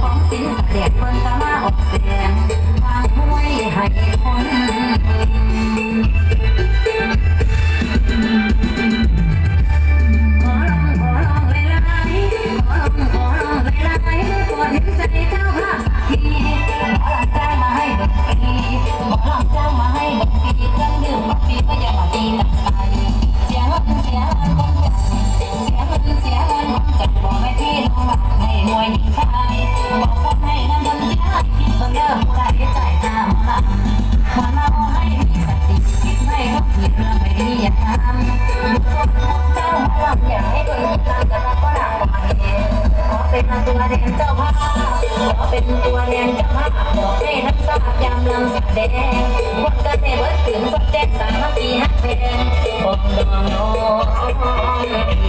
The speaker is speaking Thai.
ของสินป์แสดงคนาสามา เป็นตัวแดงเจ้าภาพขอเป็นตัวแดงเจ้าภาพขอให้นักสาบยามลำสักแดงวัดกันในเบิร์ดถึงสักแจ้งสามปีห้าแดงปองดองน้อง